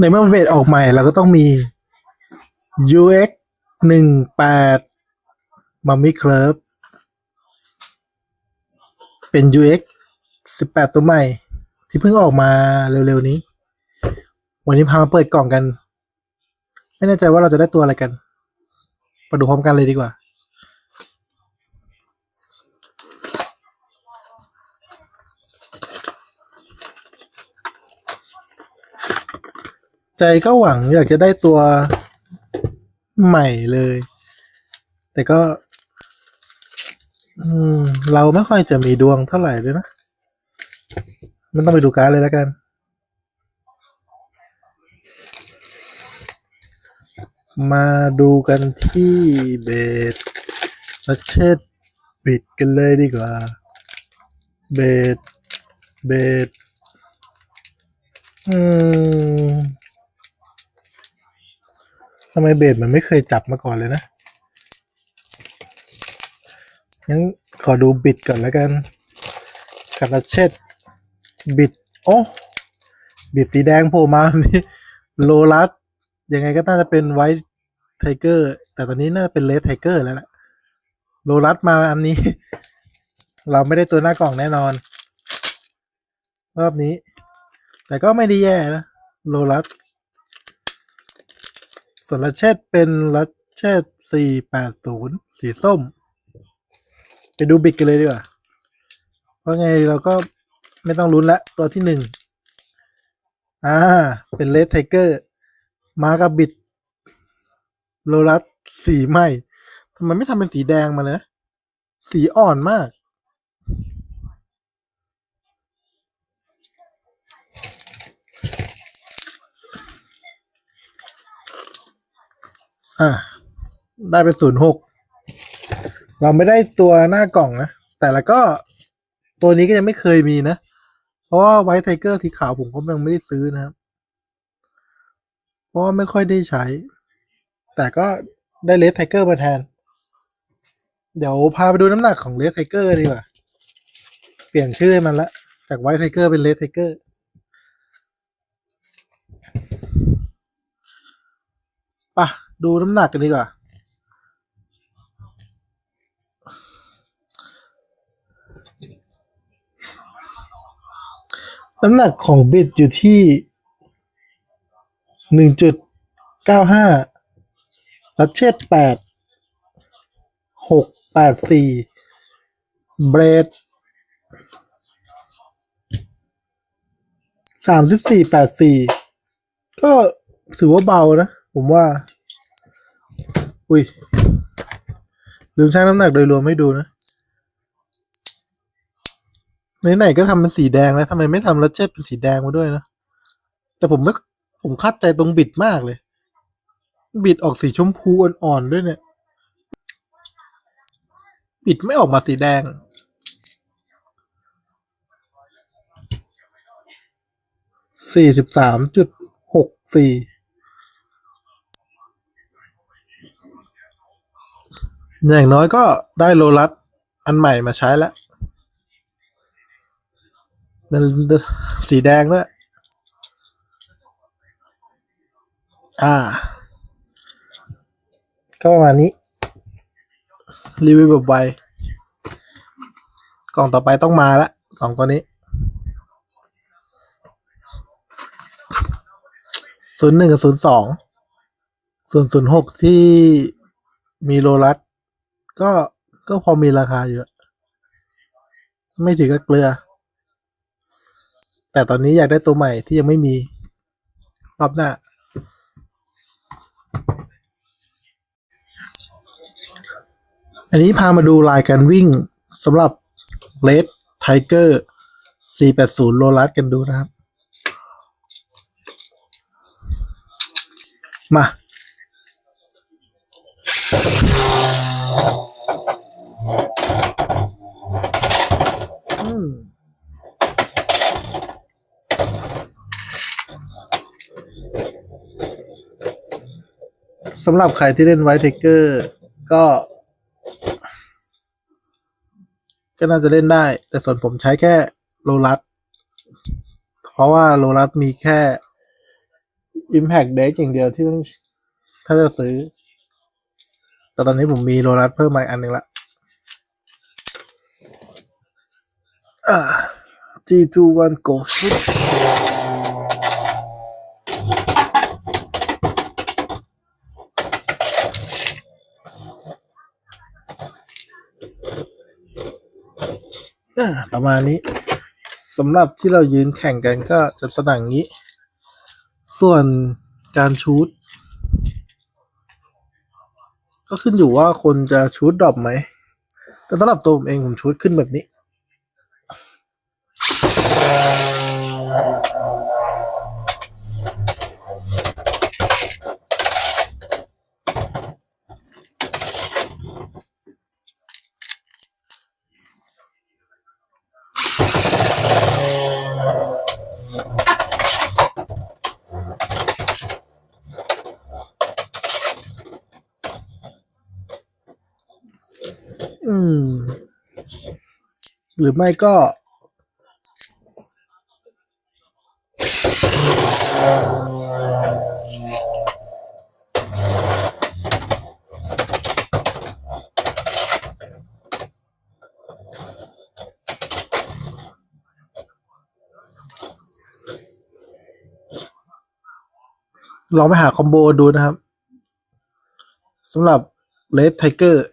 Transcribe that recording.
ในเมื่อเบสออกใหม่เราก็ต้องมี UX หนึ่งแปดมัมมี่เคิร์ฟเป็น UX สิบแปดตัวใหม่ ที่เพิ่งออกมาเร็วๆนี้ วันนี้พามาเปิดกล่องกัน ไม่แน่ใจว่าเราจะได้ตัวอะไรกันมาดูพร้อมกันเลยดีกว่า ใจก็หวังอยากจะได้ตัวใหม่เลย แต่ก็ อืม เราไม่ค่อยจะมีดวงเท่าไหร่เลยนะ มันต้องไปดูการเลยแล้วกัน มาดูกันที่เบสและเช็ดบิดกันเลยดีกว่า เบสเบสอืม ทำไมเบสมันไม่เคยจับมาก่อนเลยนะ งั้นขอดูบิดก่อนแล้วกันคาราเชตบิด โอ้ บิดสีแดงโผล่มานี่โลลัสยังไงก็น่าจะเป็นไวท์ไทเกอร์ แต่ตอนนี้น่าจะเป็นเลดไทเกอร์แล้วแหละโลลัสมาอันนี้ เราไม่ได้ตัวหน้ากล่องแน่นอน รอบนี้ แต่ก็ไม่ได้แย่นะ โลลัส ส่วนลัชเชตเป็นลัชเชตสี่แปดศูนย์สีส้ม ไปดูบิดกันเลยดีกว่า เพราะไงเราก็ไม่ต้องลุ้นละตัวที่หนึ่งอ่า เป็นเลดไทเกอร์ มากับบิด โลลัสสีไหมทำไมไม่ทำเป็นสีแดงมาเลยนะ สีอ่อนมาก อ่าได้เป็นศูนย์หกเราไม่ได้ตัวหน้ากล่องนะ แต่ล้วก็ตัวนี้ก็ยังไม่เคยมีนะ เพราะว่าไวท์ไทเกอร์สีขาวผมก็ยังไม่ได้ซื้อนะครับ เพราะว่าไม่ค่อยได้ใช้ แต่ก็ได้เลสไทเกอร์มาแทน เดี๋ยวพาไปดูน้ำหนักของเลสไทเกอร์ดีกว่า เปลี่ยนชื่อให้มันละ จากไวท์ไทเกอร์เป็นเลสไทเกอร์ป่ะ ดูน้ำหนักกันดีกว่า น้ำหนักของบิดอยู่ที่หนึ่งจุดเก้าห้าลัชเชตแปดหกแปดสี่เบรดสามสิบสี่แปดสี่ก็ถือว่าเบานะ ผมว่า อุ้ยลืมชั่งน้ำหนักโดยรวมให้ดูนะไหนๆก็ทำเป็นสีแดงแล้วทำไมไม่ทำลัชเชตเป็นสีแดงมาด้วยนะ แต่ผมไม่ผมคาดใจตรงบิดมากเลย บิดออกสีชมพูอ่อนๆด้วยเนี่ย บิดไม่ออกมาสีแดง สี่สิบสามจุดหกสี่ อย่างน้อยก็ได้โลลัสอันใหม่มาใช้แล้วเป็นสีแดงด้วย อ่า ก็ประมาณนี้ รีวิวแบบไว กล่องต่อไปต้องมาละสองตัวนี้ศูนย์หนึ่งกับศูนย์สองส่วนศูนย์หกที่มีโลลัส ก็ก็พอมีราคาอยู่ไม่ถือกับเกลือ แต่ตอนนี้อยากได้ตัวใหม่ที่ยังไม่มี รอบหน้า อันนี้พามาดูลายการวิ่งสำหรับ Red Tiger 480 โลลัสกันดูนะครับ มา อืมสำหรับใครที่เล่นไวท์เทเกอร์ก็ ก็น่าจะเล่นได้ แต่ส่วนผมใช้แค่โลลัสเพราะว่าโลลัสมีแค่ Impact Deck อย่างเดียวที่ต้องถ้าจะซื้อ แต่ตอนนี้ผมมีโรนัสเพิ่มมาอันหนึ่งละอ่า G21 Go Shoot อ่าประมาณนี้สำหรับที่เรายืนแข่งกันก็จะสนังนี้ ส่วนการชูด ก็ขึ้นอยู่ว่าคนจะชูดดรอปไหม แต่สำหรับตัวผมเองผมชูดขึ้นแบบนี้ หรือไม่ก็ ลองไปหาคอมโบดูนะครับสำหรับเลดไทเกอร์